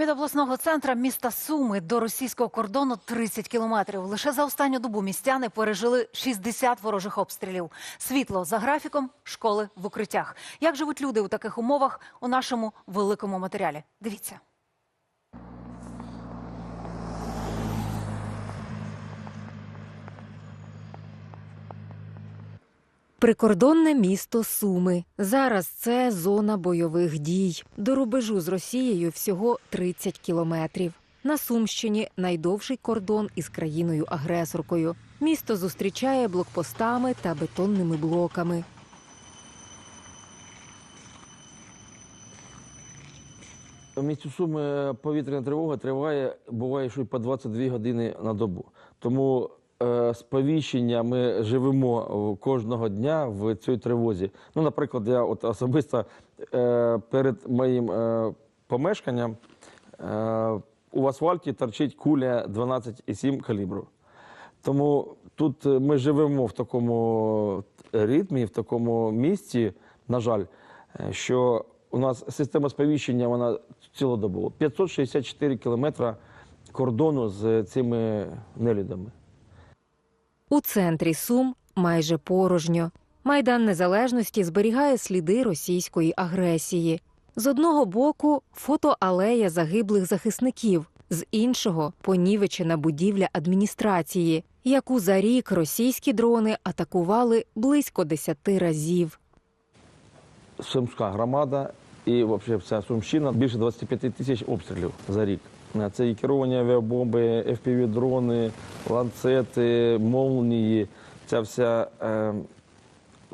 Від обласного центра міста Суми до російського кордону 30 кілометрів. Лише за останню добу містяни пережили 60 ворожих обстрілів. Світло за графіком, школи в укриттях. Як живуть люди у таких умовах у нашому великому матеріалі? Дивіться. Прикордонне місто Суми. Зараз це зона бойових дій. До рубежу з Росією всього 30 кілометрів. На Сумщині найдовший кордон із країною-агресоркою. Місто зустрічає блокпостами та бетонними блоками. В місті Суми повітряна тривога триває, буває, що й по 22 години на добу. Тому сповіщення ми живемо кожного дня в цій тривозі. Ну, наприклад, я от особисто е, перед моїм е, помешканням е, у асфальті торчить куля 12,7 калібру. Тому тут е, ми живемо в такому ритмі, в такому місці, на жаль, е, що у нас система сповіщення вона цілодобова. 564 кілометри кордону з цими нелюдами. У центрі Сум майже порожньо. Майдан Незалежності зберігає сліди російської агресії. З одного боку фотоалея загиблих захисників, з іншого понівечена будівля адміністрації, яку за рік російські дрони атакували близько десяти разів. Сумська громада і взагалі вся Сумщина більше 25 тисяч обстрілів за рік. Е, Це і керовані авіабомби, FPV-дрони, ланцети, молнії. Ця вся, е,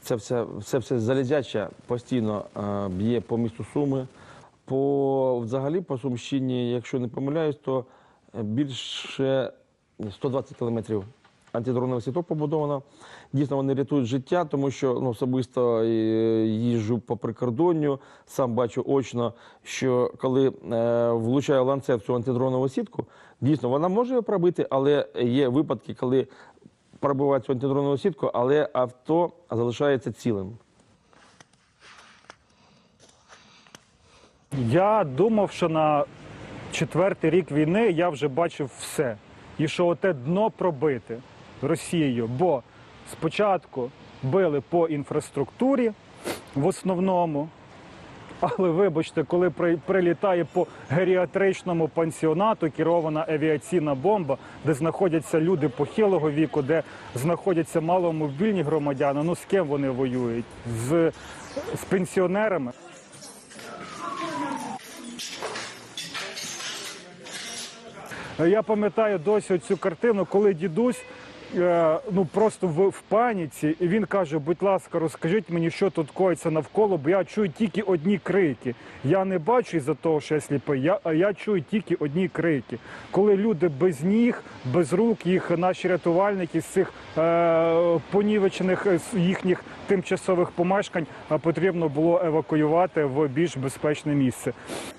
ця вся, все, все залізяча постійно е, б'є по місту Суми. По, взагалі по Сумщині, якщо не помиляюсь, то більше 120 кілометрів антидронових сіток побудовано. Дійсно, вони рятують життя, тому що ну, особисто е, їжджу по прикордонню, сам бачу очно, що коли е, влучає ланцет цю антидронову сітку, дійсно вона може пробити, але є випадки, коли пробиває цю антидронову сітку, але авто залишається цілим. Я думав, що на четвертий рік війни я вже бачив все. І що оте дно пробити Росією. Бо спочатку били по інфраструктурі в основному. Але вибачте, коли при- прилітає по геріатричному пансіонату керована авіаційна бомба, де знаходяться люди похилого віку, де знаходяться маломобільні громадяни, ну з ким вони воюють? З, з пенсіонерами. Я пам'ятаю досі цю картину, коли дідусь ну просто в, в паніці, і він каже: будь ласка, розкажіть мені, що тут коїться навколо, бо я чую тільки одні крики. Я не бачу із-за того, що я сліпий, я, я чую тільки одні крики. Коли люди без ніг, без рук, їх наші рятувальники з цих е, понівечених е, з їхніх тимчасових помешкань е, потрібно було евакуювати в більш безпечне місце. –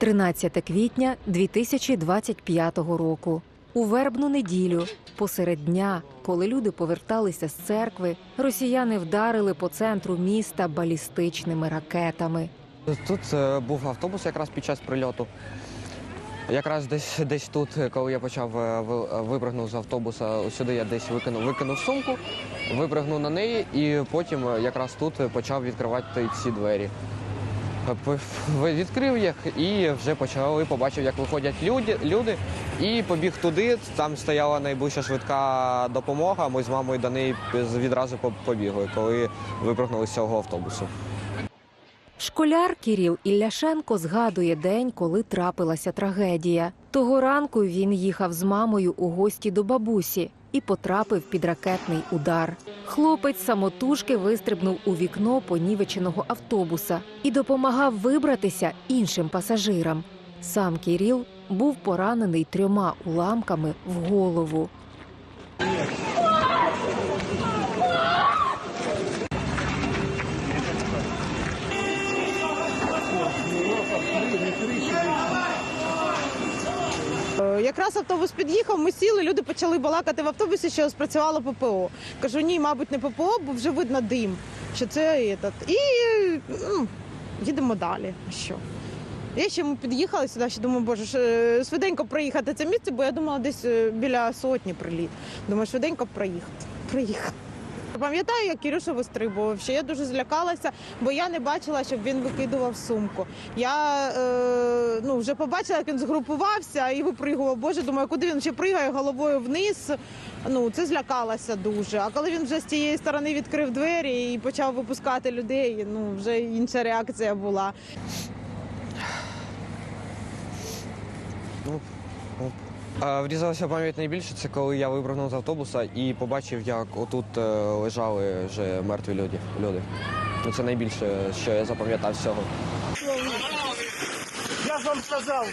13 квітня 2025 року. У вербну неділю, посеред дня, коли люди поверталися з церкви, росіяни вдарили по центру міста балістичними ракетами. Тут е, був автобус якраз під час прильоту. Якраз десь десь тут, коли я почав е, випрыгнув з автобуса, сюди я десь викинув, викинув сумку, випрыгнув на неї і потім е, якраз тут почав відкривати ці двері. Відкрив їх і вже почали, побачив, як виходять люди, люди і побіг туди. Там стояла найближча швидка допомога. Ми з мамою до неї відразу побігли, коли випрыгнули з цього автобусу. Школяр Кіріл Ілляшенко згадує день, коли трапилася трагедія. Того ранку він їхав з мамою у гості до бабусі і потрапив під ракетний удар. Хлопець самотужки вистрибнув у вікно понівеченого автобуса і допомагав вибратися іншим пасажирам. Сам Кіріл був поранений трьома уламками в голову. Якраз автобус під'їхав, ми сіли, люди почали балакати в автобусі, що спрацювало ППО. Кажу, ні, мабуть, не ППО, бо вже видно дим, що це этот. І ну, їдемо далі. Що? Я ще ми під'їхали сюди, ще думаю, боже, швиденько проїхати це місце, бо я думала, десь е, біля сотні приліт. Думаю, швиденько проїхати. Проїхати. Пам'ятаю, як Кирюша вистрибував, що я дуже злякалася, бо я не бачила, щоб він викидував сумку. Я е, ну, вже побачила, як він згрупувався і випригував. Боже, думаю, куди він ще пригає головою вниз. Ну, це злякалася дуже. А коли він вже з тієї сторони відкрив двері і почав випускати людей, ну вже інша реакція була. Врізалася пам'ять найбільше, це коли я вибрав з автобуса і побачив, як отут е, лежали вже мертві люди. люди. Ну, Це найбільше, що я запам'ятав з цього. Я вам сказав.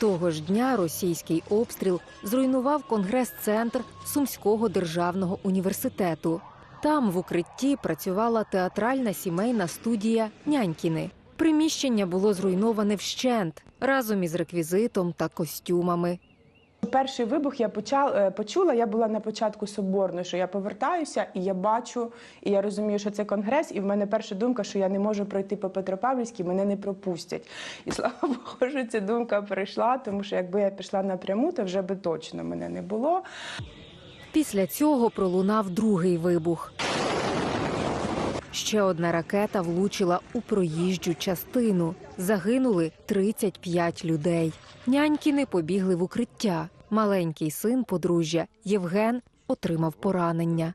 Того ж дня російський обстріл зруйнував конгрес-центр Сумського державного університету. Там в укритті працювала театральна сімейна студія Нянькіни. Приміщення було зруйноване вщент разом із реквізитом та костюмами. Перший вибух я почала, е, почула. Я була на початку соборної, що я повертаюся, і я бачу, і я розумію, що це конгрес. І в мене перша думка, що я не можу пройти по Петропавлівській, мене не пропустять. І слава Богу, що ця думка прийшла, тому що якби я пішла напряму, то вже би точно мене не було. Після цього пролунав другий вибух. Ще одна ракета влучила у проїжджу частину. Загинули 35 людей. Нянькіни побігли в укриття. Маленький син подружжя Євген отримав поранення.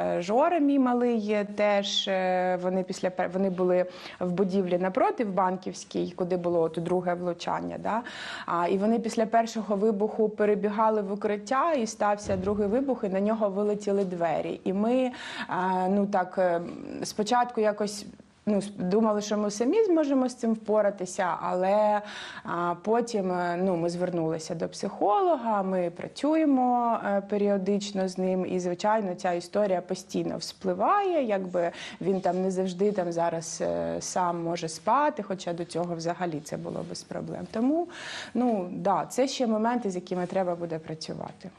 Е, Жора, мій малий, е, теж е, вони після вони були в будівлі напроти в банківській, куди було от друге влучання. Да? А, і вони після першого вибуху перебігали в укриття, і стався другий вибух, і на нього вилетіли двері. І ми а, ну так е, спочатку якось. Ну, думали, що ми самі зможемо з цим впоратися, але а, потім е, ну, ми звернулися до психолога, ми працюємо е, періодично з ним, і звичайно, ця історія постійно вспливає. Якби він там не завжди там зараз е, сам може спати, хоча до цього взагалі це було без проблем. Тому ну да, це ще моменти, з якими треба буде працювати.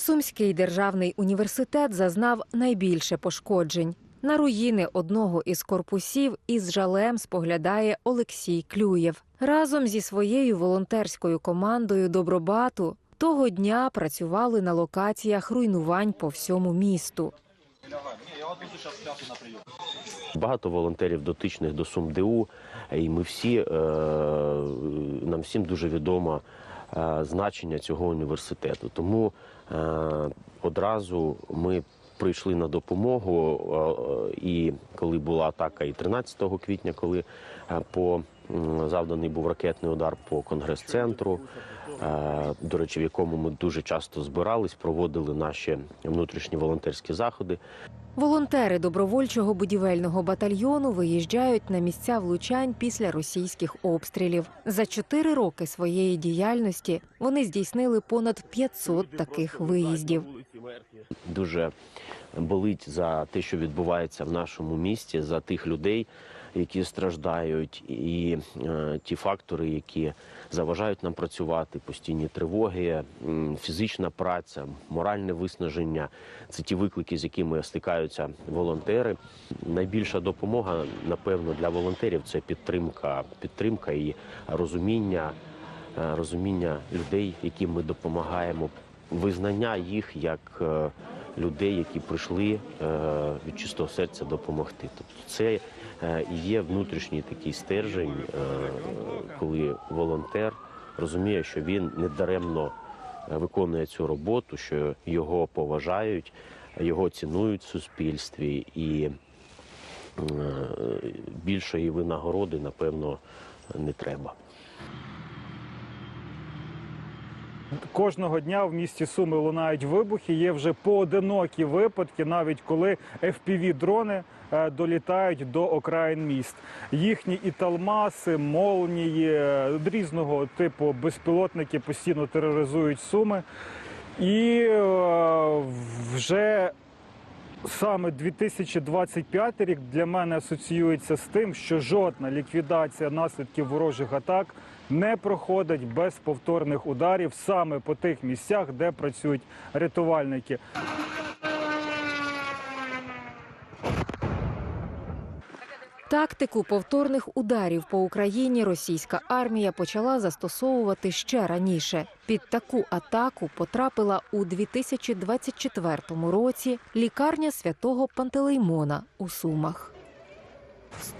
Сумський державний університет зазнав найбільше пошкоджень. На руїни одного із корпусів із жалем споглядає Олексій Клюєв. Разом зі своєю волонтерською командою Добробату того дня працювали на локаціях руйнувань по всьому місту. Багато волонтерів дотичних до СумДУ, і ми всі е, нам всім дуже відомо е, значення цього університету. Тому одразу ми прийшли на допомогу. е, І коли була атака, і 13 квітня, коли е, по завданий був ракетний удар по конгрес-центру. е, До речі, в якому ми дуже часто збирались, проводили наші внутрішні волонтерські заходи. Волонтери добровольчого будівельного батальйону виїжджають на місця влучань після російських обстрілів. За чотири роки своєї діяльності вони здійснили понад 500 таких виїздів. дуже болить за те, що відбувається в нашому місті, за тих людей, які страждають, і е, ті фактори, які заважають нам працювати, постійні тривоги, фізична праця, моральне виснаження це ті виклики, з якими стикаються волонтери. Найбільша допомога, напевно, для волонтерів це підтримка, підтримка і розуміння, е, розуміння людей, яким ми допомагаємо, визнання їх як е, людей, які прийшли е, від чистого серця допомогти. Тобто це е, є внутрішній такий стержень, е, коли волонтер розуміє, що він недаремно е, виконує цю роботу, що його поважають, його цінують в суспільстві, і більшої винагороди, напевно, не треба. Кожного дня в місті Суми лунають вибухи. Є вже поодинокі випадки, навіть коли FPV-дрони е, долітають до окраїн міст. Їхні і талмаси, молнії, е, різного типу безпілотники постійно тероризують Суми. І е, вже саме 2025 рік для мене асоціюється з тим, що жодна ліквідація наслідків ворожих атак не проходить без повторних ударів саме по тих місцях, де працюють рятувальники. Тактику повторних ударів по Україні російська армія почала застосовувати ще раніше. Під таку атаку потрапила у 2024 році лікарня святого Пантелеймона у Сумах.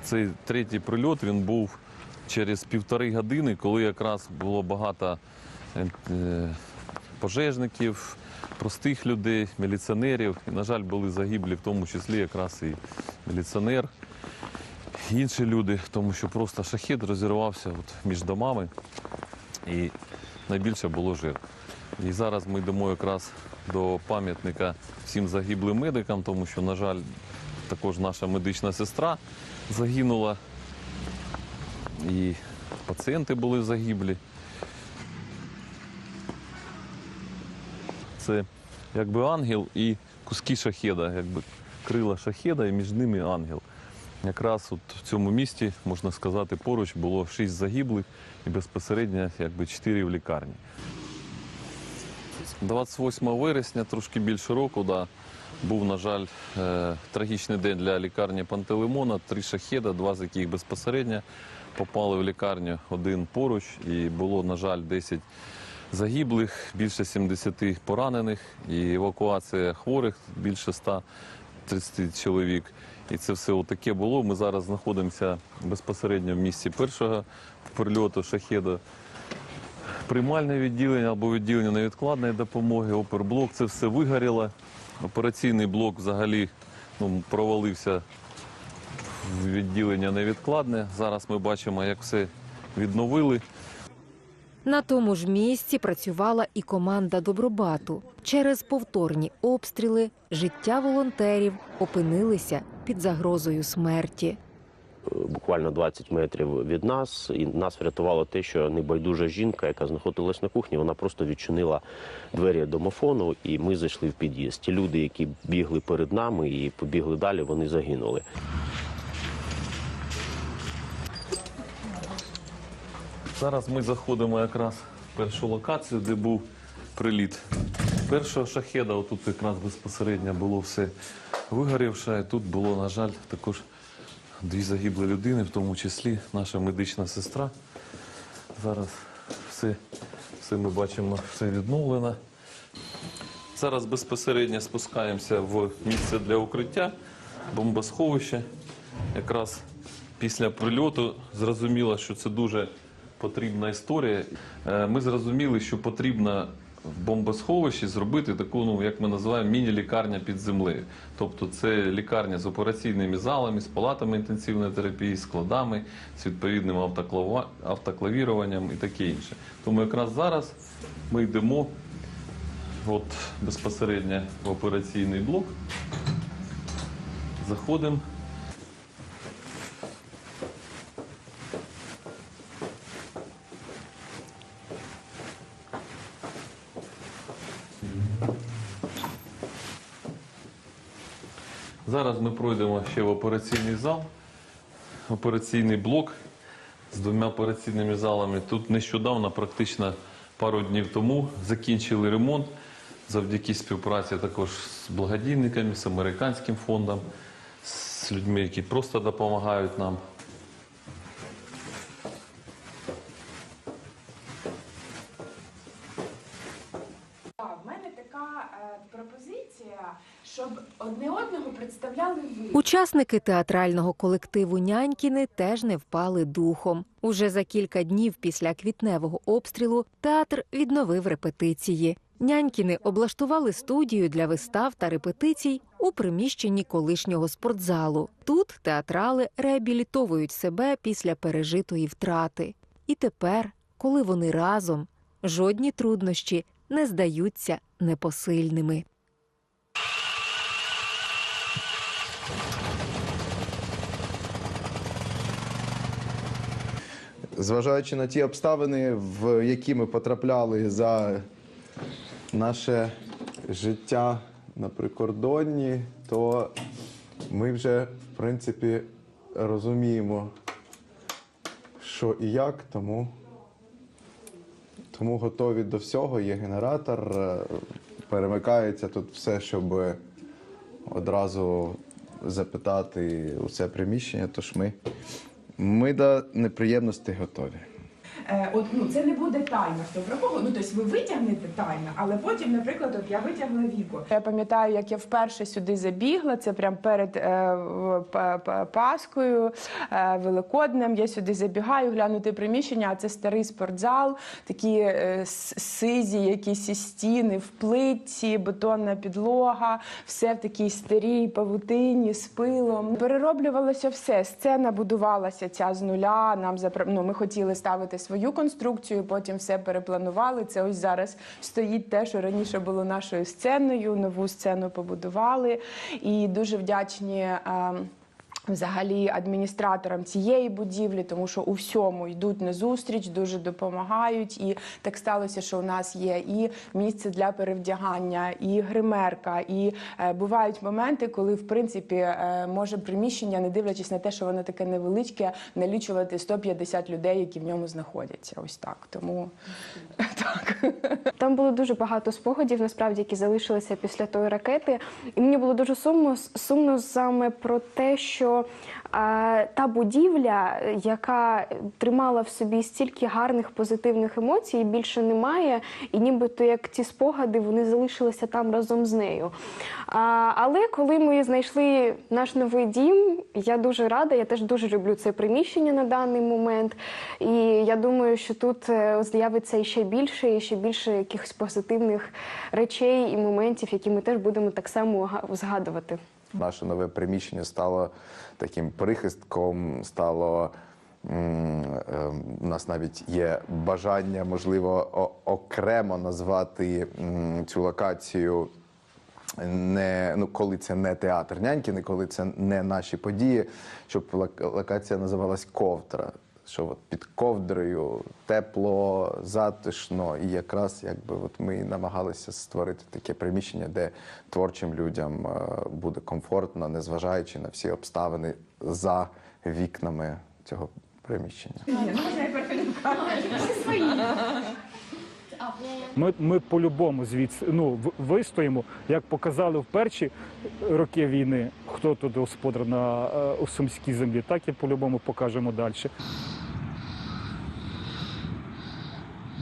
Цей третій прильот він був через півтори години, коли якраз було багато е, пожежників, простих людей, міліціонерів. І, на жаль, були загиблі, в тому числі якраз і міліціонер, інші люди, тому що просто шахет розірвався от між домами і найбільше було жертв. І зараз ми йдемо якраз до пам'ятника всім загиблим медикам, тому що, на жаль, також наша медична сестра загинула, і пацієнти були загиблі. Це якби ангел і куски шахеда, якби крила шахеда і між ними ангел. Якраз от в цьому місті, можна сказати, поруч було шість загиблих і безпосередньо якби чотири в лікарні. 28 вересня, трошки більше року, да, був, на жаль, е, трагічний день для лікарні Пантелеймона. Три шахеда, два з яких безпосередньо попали в лікарню, один поруч, і було, на жаль, 10 загиблих, більше 70 поранених, і евакуація хворих більше 130 чоловік. І це все отаке було. Ми зараз знаходимося безпосередньо в місці першого прильоту шахеда. Приймальне відділення або відділення невідкладної допомоги, оперблок, це все вигоріло. Операційний блок взагалі ну, провалився відділення невідкладне. Зараз ми бачимо, як все відновили. На тому ж місці працювала і команда Добробату. Через повторні обстріли життя волонтерів опинилися під загрозою смерті. буквально 20 метрів від нас. І нас врятувало те, що небайдужа жінка, яка знаходилась на кухні, вона просто відчинила двері домофону, і ми зайшли в під'їзд. Ті люди, які бігли перед нами і побігли далі, вони загинули. Зараз ми заходимо якраз в першу локацію, де був приліт першого шахеда. Отут якраз безпосередньо було все вигорівше. Тут було, на жаль, також дві загиблі людини, в тому числі наша медична сестра. Зараз все, все ми бачимо, все відновлено. Зараз безпосередньо спускаємося в місце для укриття, бомбосховище. Якраз після прильоту зрозуміло, що це дуже потрібна історія. Е, Ми зрозуміли, що потрібно в бомбосховищі зробити таку, ну як ми називаємо, міні-лікарня під землею. Тобто це лікарня з операційними залами, з палатами інтенсивної терапії, складами, з відповідним автоклава- автоклавіруванням і таке інше. Тому якраз зараз ми йдемо от безпосередньо в операційний блок. Заходимо. Зараз ми пройдемо ще в операційний зал, операційний блок з двома операційними залами. Тут нещодавно, практично пару днів тому, закінчили ремонт завдяки співпраці також з благодійниками, з американським фондом, з людьми, які просто допомагають нам. В мене така е, пропозиція, щоб одне одного представляли ви. Учасники театрального колективу Нянькіни теж не впали духом. Уже за кілька днів після квітневого обстрілу театр відновив репетиції. Нянькіни облаштували студію для вистав та репетицій у приміщенні колишнього спортзалу. Тут театрали реабілітовують себе після пережитої втрати. І тепер, коли вони разом, жодні труднощі не здаються непосильними. Зважаючи на ті обставини, в які ми потрапляли за наше життя на прикордонні, то ми вже, в принципі, розуміємо, що і як, тому, тому готові до всього. Є генератор, е, перемикається тут все, щоб одразу запитати у це приміщення. Тож ми, ми до неприємностей готові. От ну це не буде тайна, хто про. Ну тобто ви витягнете тайну, але потім, наприклад, от я витягла віку. Я пам'ятаю, як я вперше сюди забігла. Це прям перед е, Паскою, е, Великоднем. Я сюди забігаю, глянути приміщення. А це старий спортзал, такі е, сизі, якісь стіни в плитці, бетонна підлога, все в такій старій павутині з пилом. Перероблювалося все. Сцена будувалася ця з нуля. Нам запро... ну, ми хотіли ставити свою конструкцію, потім все перепланували. Це ось зараз стоїть те, що раніше було нашою сценою. Нову сцену побудували. І дуже вдячні. Взагалі адміністраторам цієї будівлі, тому що у всьому йдуть на зустріч, дуже допомагають. І так сталося, що у нас є і місце для перевдягання, і гримерка. І е, бувають моменти, коли в принципі е, може приміщення, не дивлячись на те, що воно таке невеличке, налічувати 150 людей, які в ньому знаходяться. Ось так. Тому так. Там було дуже багато спогадів, насправді, які залишилися після тої ракети. І мені було дуже сумно, сумно саме про те, що а, та будівля, яка тримала в собі стільки гарних позитивних емоцій, більше немає, і нібито як ці спогади вони залишилися там разом з нею. Але коли ми знайшли наш новий дім, я дуже рада, я теж дуже люблю це приміщення на даний момент. І я думаю, що тут е, з'явиться ще більше, і ще більше якихось позитивних речей і моментів, які ми теж будемо так само згадувати. Наше нове приміщення стало таким прихистком, стало. е, У нас навіть є бажання, можливо, окремо назвати цю локацію. Не ну, коли це не театр нянькіни, коли це не наші події, щоб локація називалась Ковдра. Що от під ковдрою тепло, затишно, і якраз якби от ми намагалися створити таке приміщення, де творчим людям е, буде комфортно, незважаючи на всі обставини за вікнами цього приміщення. Ми, ми по-любому звідси ну, вистоїмо, як показали в перші роки війни, хто тут господар на е, сумській землі, так і по-любому покажемо далі.